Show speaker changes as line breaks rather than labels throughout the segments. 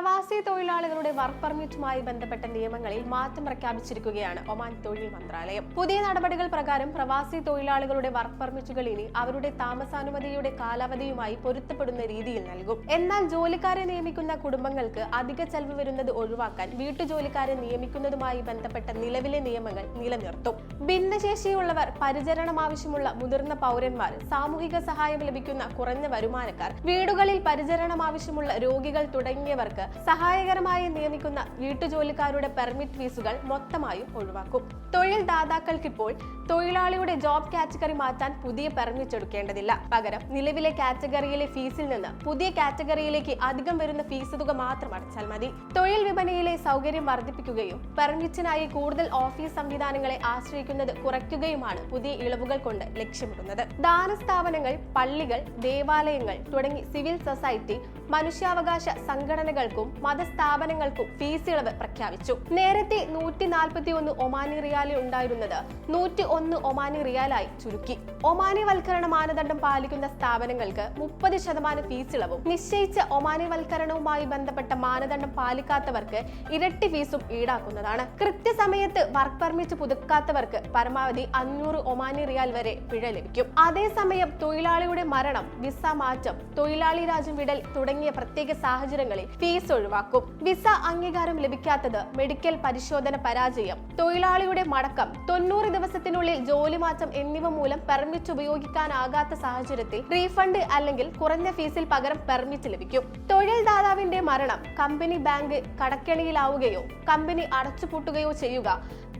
trabajos പ്രവാസി തൊഴിലാളികളുടെ work പെർമിറ്റുമായി ബന്ധപ്പെട്ട നിയമങ്ങളിൽ മാറ്റം പ്രഖ്യാപിച്ചിരിക്കുകയാണ് ഒമാൻ തൊഴിൽ മന്ത്രാലയം. പുതിയ നടപടികൾ പ്രകാരം പ്രവാസി തൊഴിലാളികളുടെ വർക്ക് പെർമിറ്റുകൾ ഇനി അവരുടെ താമസാനുമതിയുടെ കാലാവധിയുമായി പൊരുത്തപ്പെടുന്ന രീതിയിൽ നൽകും. എന്നാൽ ജോലിക്കാരെ നിയമിക്കുന്ന കുടുംബങ്ങൾക്ക് അധിക ചെലവ് വരുന്നത് ഒഴിവാക്കാൻ വീട്ടുജോലിക്കാരെ നിയമിക്കുന്നതുമായി ബന്ധപ്പെട്ട നിലവിലെ നിയമങ്ങൾ നിലനിർത്തും. ഭിന്നശേഷിയുള്ളവർ പരിചരണം ആവശ്യമുള്ള മുതിർന്ന പൗരന്മാർ സാമൂഹിക സഹായം ലഭിക്കുന്ന കുറഞ്ഞ വരുമാനക്കാർ വീടുകളിൽ പരിചരണം ആവശ്യമുള്ള രോഗികൾ തുടങ്ങിയവർക്ക് സഹായകരമായി നിയമിക്കുന്ന വീട്ടുജോലിക്കാരുടെ പെർമിറ്റ് ഫീസുകൾ മൊത്തമായും ഒഴിവാക്കും. തൊഴിൽ ദാതാക്കൾക്കിപ്പോൾ തൊഴിലാളിയുടെ ജോബ് കാറ്റഗറി മാറ്റാൻ പുതിയ പെർമിറ്റ് എടുക്കേണ്ടതില്ല. പകരം നിലവിലെ കാറ്റഗറിയിലെ ഫീസിൽ നിന്ന് പുതിയ കാറ്റഗറിയിലേക്ക് അധികം വരുന്ന ഫീസ് തുക മാത്രം അടച്ചാൽ മതി. തൊഴിൽ വിപണിയിലെ സൗകര്യം വർദ്ധിപ്പിക്കുകയും പെർമിറ്റിനായി കൂടുതൽ ഓഫീസ് സംവിധാനങ്ങളെ ആശ്രയിക്കുന്നത് കുറയ്ക്കുകയുമാണ് പുതിയ ഇളവുകൾ കൊണ്ട് ലക്ഷ്യമിടുന്നത്. ദാനസ്ഥാപനങ്ങൾ പള്ളികൾ ദേവാലയങ്ങൾ തുടങ്ങി സിവിൽ സൊസൈറ്റി മനുഷ്യാവകാശ സംഘടനകൾക്കും മതസ്ഥാപനങ്ങൾക്കും ഫീസ് ഇളവ് പ്രഖ്യാപിച്ചു. നേരത്തെ നൂറ്റി നാൽപ്പത്തി ഒന്ന് ഒമാനി റിയാലി ഉണ്ടായിരുന്നത് നൂറ്റി ഒന്ന് ഒമാനി റിയാലായി ചുരുക്കി. ഒമാനി വൽക്കരണ മാനദണ്ഡം പാലിക്കുന്ന സ്ഥാപനങ്ങൾക്ക് മുപ്പത് ശതമാനം ഫീസ് ഇളവും. നിശ്ചയിച്ച ഒമാനി വൽക്കരണവുമായി ബന്ധപ്പെട്ട മാനദണ്ഡം പാലിക്കാത്തവർക്ക് ഇരട്ടി ഫീസും ഈടാക്കുന്നതാണ്. കൃത്യസമയത്ത് വർക്ക് പെർമിറ്റ് പുതുക്കാത്തവർക്ക് പരമാവധി അഞ്ഞൂറ് ഒമാനി റിയാൽ വരെ പിഴ ലഭിക്കും. അതേസമയം തൊഴിലാളിയുടെ മരണം വിസ മാറ്റം തൊഴിലാളി രാജ്യം വിടൽ തുടങ്ങിയ പ്രത്യേക സാഹചര്യങ്ങളിൽ ഫീസ് ഒഴിവാക്കും. വിസ അംഗീകാരം ലഭിക്കാത്തത് മെഡിക്കൽ പരിശോധന പരാജയം. തൊഴിലാളിയുടെ മടക്കം തൊണ്ണൂറ് ദിവസത്തിനുള്ളിൽ ജോലി മാറ്റം എന്നിവ മൂലം പെർമിറ്റ് ഉപയോഗിക്കാനാകാത്ത സാഹചര്യത്തിൽ റീഫണ്ട് അല്ലെങ്കിൽ കുറഞ്ഞ ഫീസിൽ പകരം പെർമിറ്റ് ലഭിക്കും. തൊഴിൽദാതാവിന്റെ മരണം കമ്പനി ബാങ്ക് കടക്കെണിയിലാവുകയോ കമ്പനി അടച്ചുപൂട്ടുകയോ ചെയ്യുക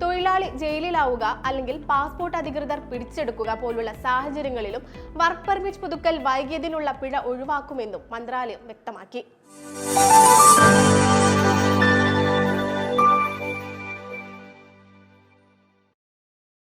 തൊഴിലാളി ജയിലിലാവുക അല്ലെങ്കിൽ പാസ്പോർട്ട് അധികൃതർ പിടിച്ചെടുക്കുക പോലുള്ള സാഹചര്യങ്ങളിലും വർക്ക് പെർമിറ്റ് പുതുക്കൽ വൈകിയതിനുള്ള പിഴ ഒഴിവാക്കുമെന്നും മന്ത്രാലയം വ്യക്തമാക്കി.